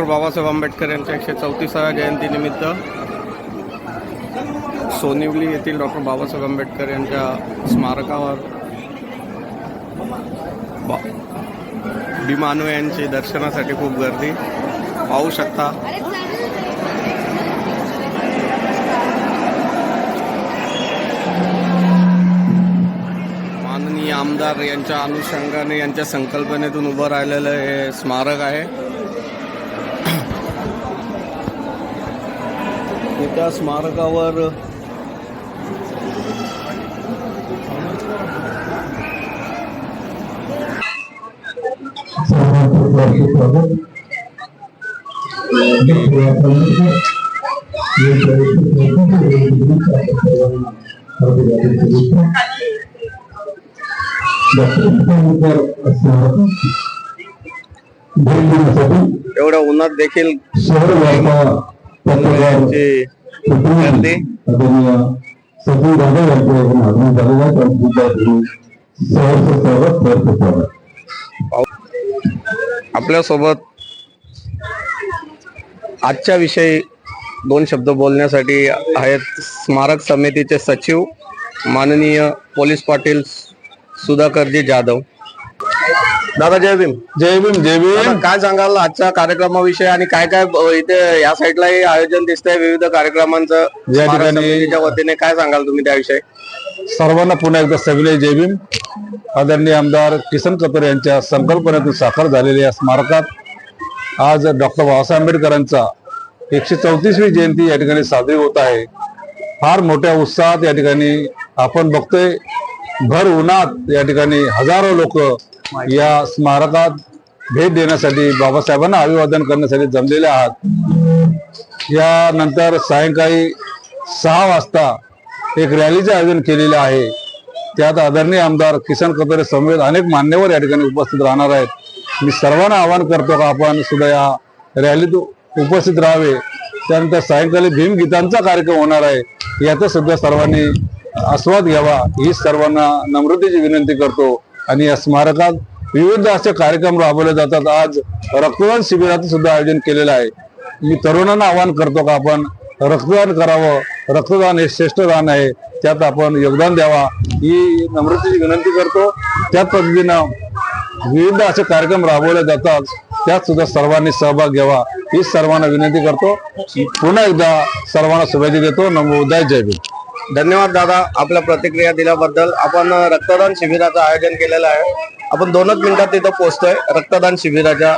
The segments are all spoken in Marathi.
डॉक्टर बाबासाहेब आंबेडकर यांच्या एकशे चौतीसाव्या जयंतीनिमित्त सोनिवली येथील डॉक्टर बाबासाहेब आंबेडकर यांच्या स्मारकावर बा- भीमान्वयांची दर्शनासाठी खूप गर्दी. पाहू शकता. माननीय आमदार यांच्या अनुषंगाने यांच्या संकल्पनेतून उभं राहिलेलं हे स्मारक आहे. त्या स्मारकावर शहर एवढ्या उन्हात देखील वार्ता पत्रकार सचिन दादा आगमन झालेलं आहे. आपल्यासोबत आजच्या विषयी दोन शब्द बोलण्यासाठी आहेत स्मारक समितीचे सचिव माननीय पोलीस पाटील सुधाकरजी जाधव. दादा जय भीम. जय भीम जय दादा, काय सांगाल आजच्या कार्यक्रमाविषयी आणि काय काय इथे या साईडलाही आयोजन दिसतंय विविध कार्यक्रमांचं? या ठिकाणी- वतीने काय सांगाल तुम्ही त्याविषयी? सर्वांना पुन्हा एकदा सविनय जय भीम. आदरणीय आमदार किसन कतर यांच्या संकल्पनेतून साकार झालेल्या या स्मारकात आज डॉक्टर बाबासाहेब आंबेडकरांचा एकशे चौतीसवी जयंती या ठिकाणी साजरी होत आहे. फार मोठ्या उत्साहात या ठिकाणी आपण बघतोय. भर उन्हात या ठिकाणी हजारो लोक या स्मारकात भेट देण्यासाठी बाबासाहेबांना अभिवादन करण्यासाठी जमलेले आहात. यानंतर सायंकाळी सहा वाजता एक रॅलीचे आयोजन केलेले आहे. त्यात आदरणीय आमदार किसन कतोरे समवेत अनेक मान्यवर या ठिकाणी उपस्थित राहणार आहेत. मी सर्वांना आवाहन करतो का आपण सुद्धा या रॅलीत उपस्थित राहावे. त्यानंतर सायंकाळी भीमगीतांचा कार्यक्रम होणार आहे. याचा सुद्धा सर्वांनी आस्वाद घ्यावा. ही सर्वांना नम्रतेची विनंती करतो. आणि या स्मारकात विविध असे कार्यक्रम राबवले जातात. आज रक्तदान शिबिराचं सुद्धा आयोजन केलेलं आहे. मी तरुणांना आवाहन करतो का आपण रक्तदान करावं. रक्तदान हे श्रेष्ठ दान आहे. त्यात आपण योगदान द्यावा. ही नम्रतेची विनंती करतो. त्याच पद्धतीनं विविध असे कार्यक्रम राबवले जातात. त्यात सुद्धा सर्वांनी सहभाग घ्यावा. ही सर्वांना विनंती करतो. पुन्हा एकदा सर्वांना शुभेच्छा देतो. नमो उदय. जय भीम. धन्यवाद दादा आपल्या प्रतिक्रिया दिल्याबद्दल. आपण रक्तदान शिबिराचं आयोजन केलेलं आहे. आपण दोनच मिनिटात तिथं पोहोचतोय. रक्तदान शिबिराच्या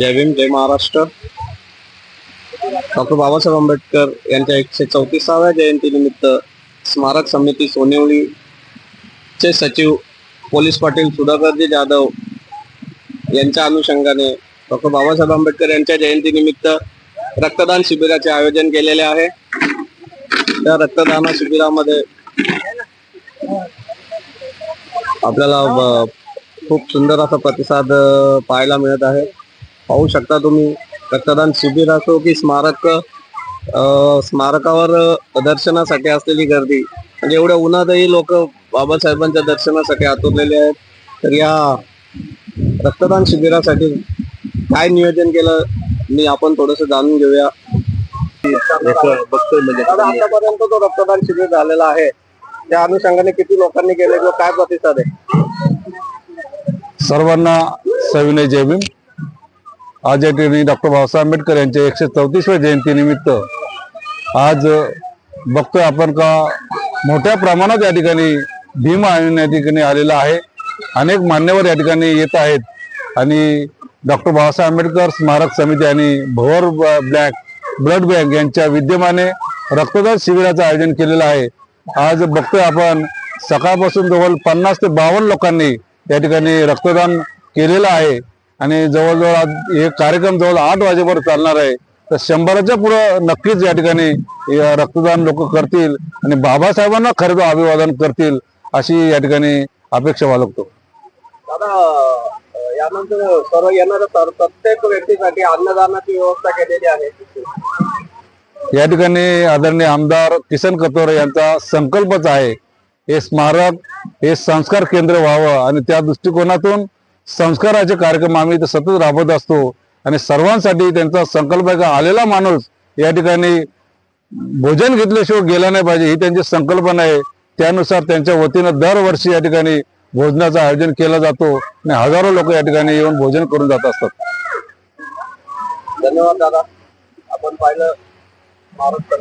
जय भीम जय महाराष्ट्र. डॉक्टर बाबासाहेब आंबेडकर यांच्या एकशे चौतीसाव्या जयंतीनिमित्त स्मारक समिती सोनिवली चे सचिव पोलीस पाटील सुधाकरजी जाधव यांच्या अनुषंगाने डॉक्टर बाबासाहेब आंबेडकर यांच्या जयंतीनिमित्त रक्तदान शिबिराचे आयोजन केलेले आहे. त्या रक्तदान शिबिरामध्ये आपल्याला खूप सुंदर असा प्रतिसाद पाहायला मिळत आहे. पाहू शकता तुम्ही. रक्तदान शिबिर असो की स्मारक स्मारकावर दर्शनासाठी असलेली गर्दी. म्हणजे एवढ्या उन्हातही लोक बाबासाहेबांच्या दर्शनासाठी आतुरलेले आहेत. तर या रक्तदान शिबिरासाठी काय नियोजन केलं मी आपण थोडस जाणून घेऊया. बघतोय म्हणजे आतापर्यंत जो रक्तदान शिबिर झालेला आहे त्या अनुषंगाने किती लोकांनी केले किंवा काय प्रतिसाद आहे? सर्वांना सविनय जय भीम. आज या ठिकाणी डॉक्टर बाबासाहेब आंबेडकर यांच्या एकशे चौतीसव्या जयंतीनिमित्त आज बघतोय आपण का मोठ्या प्रमाणात या ठिकाणी भीम आयोजन या ठिकाणी आलेला आहे. अनेक मान्यवर या ठिकाणी येत आहेत. आणि डॉक्टर बाबासाहेब आंबेडकर स्मारक समिती आणि भोर ब- ब्लॅक ब्लड बँक यांच्या विद्यमाने रक्तदान शिबिराचं आयोजन केलेलं आहे. आज बघतोय आपण सकाळपासून जवळ पन्नास ते बावन्न लोकांनी या ठिकाणी रक्तदान केलेलं आहे. आणि जवळजवळ हे कार्यक्रम जवळ आठ वाजेपर्यंत चालणार आहे. तर शंभराच्या पुढं नक्कीच या ठिकाणी रक्तदान लोक करतील आणि बाबासाहेबांना खरं तर अभिवादन करतील अशी या ठिकाणी अपेक्षा बाळगतो. दादा यानंतर सर्व येणाऱ्या सर- प्रत्येक व्यक्तीसाठी अन्नदानाची व्यवस्था केलेली आहे. या ठिकाणी आदरणीय आमदार किसन कतोरे यांचा संकल्पच आहे. हे स्मारक हे संस्कार केंद्र व्हावं आणि त्या दृष्टिकोनातून संस्काराचे कार्यक्रम आम्ही इथं सतत राबवत असतो. आणि सर्वांसाठी त्यांचा संकल्प आहे का? आलेला माणूस या ठिकाणी भोजन घेतल्याशिवाय गेला नाही पाहिजे ही त्यांची संकल्पना आहे. त्यानुसार त्यांच्या वतीनं दरवर्षी या ठिकाणी भोजनाचं आयोजन केलं जातो आणि हजारो लोक या ठिकाणी येऊन भोजन करून जात असतात. धन्यवाद दादा. आपण पाहिलं महाराष्ट्र